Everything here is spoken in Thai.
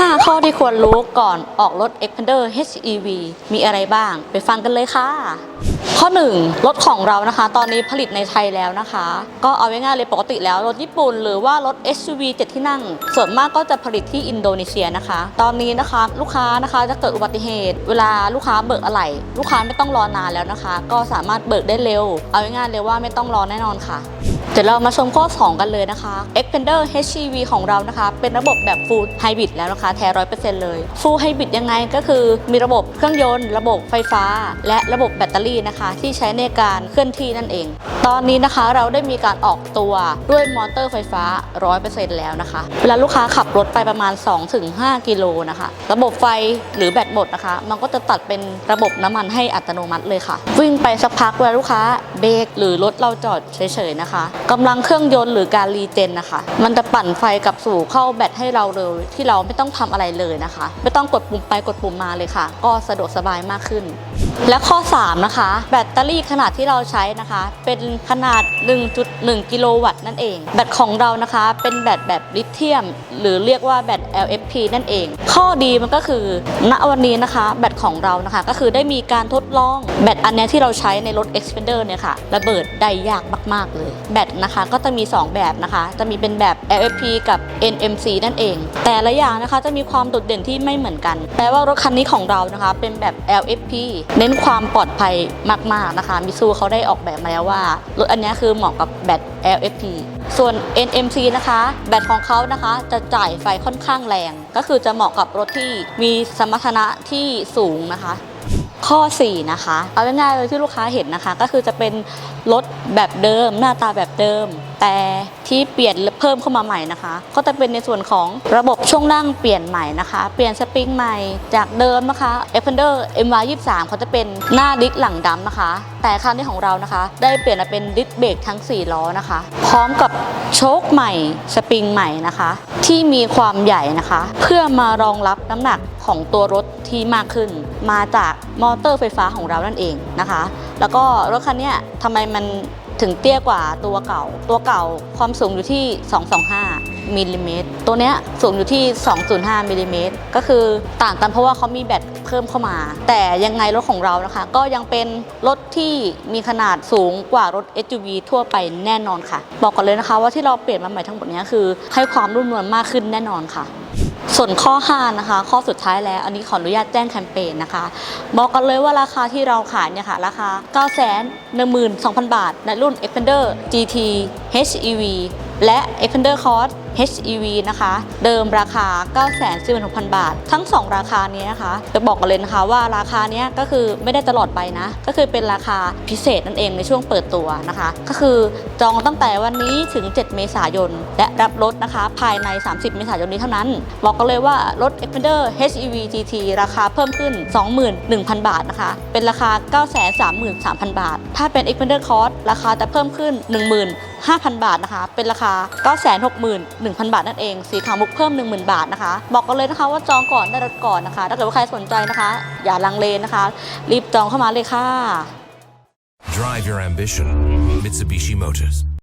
5 ข้อที่ควรรู้ก่อนออกรถ Xpander HEV มีอะไรบ้าง ไปฟังกันเลยค่ะ ข้อ 1 รถของเรานะคะ ตอนนี้ผลิตในไทยแล้วนะคะ ก็เอาไว้ง่ายเลยปกติแล้ว รถญี่ปุ่นหรือว่ารถ SUV 7 ที่นั่ง ส่วนมากก็จะผลิตที่อินโดนีเซียนะคะ ตอนนี้นะคะลูกค้านะคะจะเกิดอุบัติเหตุ เวลาลูกค้าเบิกอะไหล่ลูกค้าไม่ต้องรอนานแล้วนะคะ ก็สามารถเบิกได้เร็ว เอาไว้ง่ายเลยว่าไม่ต้องรอแน่นอนค่ะ เดี๋ยวเรามาชมข้อ 2 กันเลยนะคะ Xpander HEV ของเรานะคะ เป็นระบบแบบ Full Hybrid แล้วนะคะ แท้ร้อยเปอร์เซ็นต์เลย Full Hybrid ยังไงก็คือมีระบบเครื่องยนต์ ระบบไฟฟ้า และระบบแบตเตอรี่นะคะ ที่ใช้ในการเคลื่อนที่นั่นเอง ตอนนี้นะคะเราได้มีการออกตัวด้วยมอเตอร์ไฟฟ้า100%แล้วนะคะ เวลาลูกค้าขับรถไปประมาณ 2-5 กิโลนะคะ ระบบไฟหรือแบตหมดนะคะ มันก็จะตัดเป็นระบบน้ำมันให้อัตโนมัติเลยค่ะ วิ่งไปสักพักเวลาลูกค้าเบรกหรือรถเราจอดเฉยๆนะคะกำลังเครื่องยนต์หรือการรีเจนนะคะ มันจะปั่นไฟกลับสู่เข้าแบตให้เราเลย ที่เราไม่ต้องทำอะไรเลยนะคะ ไม่ต้องกดปุ่มไปกดปุ่มมาเลยค่ะ ก็สะดวกสบายมากขึ้นและข้อ 3 นะคะ แบตเตอรี่ขนาดที่เราใช้นะคะ เป็นขนาด 1.1 กิโลวัตต์นั่นเอง แบตของเรานะคะเป็นแบตแบบลิเธียม หรือเรียกว่าแบต LFP นั่นเอง ข้อดีมันก็คือ ณวันนี้นะคะ แบตของเรานะคะ ก็คือได้มีการทดลองแบตอันนี้ที่เราใช้ในรถ Xpander เนี่ยค่ะระเบิดได้ยากมาก ๆ เลย แบตนะคะก็จะมี 2 แบบนะคะ จะมีเป็นแบบ LFP กับ NMC นั่นเอง แต่ละอย่างนะคะจะมีความโดดเด่นที่ไม่เหมือนกันแต่ว่ารถคันนี้ของเรานะคะ เป็นแบบ LFP เน้นความปลอดภัยมาก ๆ นะคะมิซูเขาได้ออกแบบมาแล้วว่า รถอันนี้คือเหมาะกับแบต LFP ส่วน NMC นะคะ แบตของเขานะคะจะจ่ายไฟค่อนข้างแรง ก็คือจะเหมาะกับรถที่มีสมรรถนะที่สูงนะคะ ข้อ 4 นะคะ เอาง่ายๆเลยที่ลูกค้าเห็นนะคะ ก็คือจะเป็นรถแบบเดิม หน้าตาแบบเดิม แต่ที่เปลี่ยนเพิ่มเข้ามาใหม่นะคะ ก็จะเป็นในส่วนของระบบช่วงล่างเปลี่ยนใหม่นะคะ เปลี่ยนสปริงใหม่จากเดิมนะคะ e x p a n d e r MY 23 เขาจะเป็นหน้าดิสหลังดำนะคะ แต่ครั้งนี้ของเรานะคะ ได้เปลี่ยนมาเป็นดิสเบรกทั้ง 4 ล้อนะคะ พร้อมกับโชคใหม่สปริงใหม่นะคะ ที่มีความใหญ่นะคะ เพื่อมารองรับน้ำหนักของตัวรถที่มากขึ้น มาจากมอเตอร์ไฟฟ้าของเรานั่นเองนะคะ แล้วก็รถคันนี้ทำไมมัน ถึงเตี้ยกว่าตัวเก่า ตัวเก่าความสูงอยู่ที่ 225มิลลิเมตรตัวเนี้ยสูงอยู่ที่ 205มิลลิเมตรก็คือต่างกันเพราะว่าเขามีแบตเพิ่มเข้ามา แต่ยังไงรถของเรานะคะ ก็ยังเป็นรถที่มีขนาดสูงกว่ารถ SUV ทั่วไปแน่นอนค่ะ บอกก่อนเลยนะคะว่าที่เราเปลี่ยนมาใหม่ทั้งหมดเนี้ยคือ ให้ความรุ่มนวลมากขึ้นแน่นอนค่ะ ส่วนข้อ 5 นะคะ ข้อสุดท้ายแล้วอันนี้ขออนุญาตแจ้งแคมเปญนะคะ บอกกันเลยว่าราคาที่เราขายเนี่ยค่ะ ราคา 9 1 2 0 0 0 บาท ในรุ่น Xpander GT HEV และ Xpander Cross HEV นะคะ เดิมราคา 9 4 6 0 0 0 บาท ทั้ง 2 ราคานี้นะคะ จะบอกกันเลยนะคะว่าราคาเนี้ยก็คือไม่ได้ตลอดไปนะ ก็คือเป็นราคาพิเศษนั่นเองในช่วงเปิดตัวนะคะ ก็คือจองตั้งแต่วันนี้ถึง 7 เมษายน และรับรถนะคะ ภายใน 30 เมษายนนี้เท่านั้น บอกกันเลยว่ารถ Xpander HEV GT ราคาเพิ่มขึ้น 21,000 บาทนะคะ เป็นราคา 933,000บาท ถ้าเป็น Xpander Cross ราคาจะเพิ่มขึ้น 15,000 บาทนะคะ เป็นราคา1,000 บาทนั่นเอง สีขาวมุกเพิ่ม 10,000 บาทนะคะ บอกกันเลยนะคะว่าจองก่อนได้รถก่อนนะคะ ถ้าเกิดว่าใครสนใจนะคะ อย่าลังเลนะคะ รีบจองเข้ามาเลยค่ะ Drive your ambition. Mitsubishi Motors.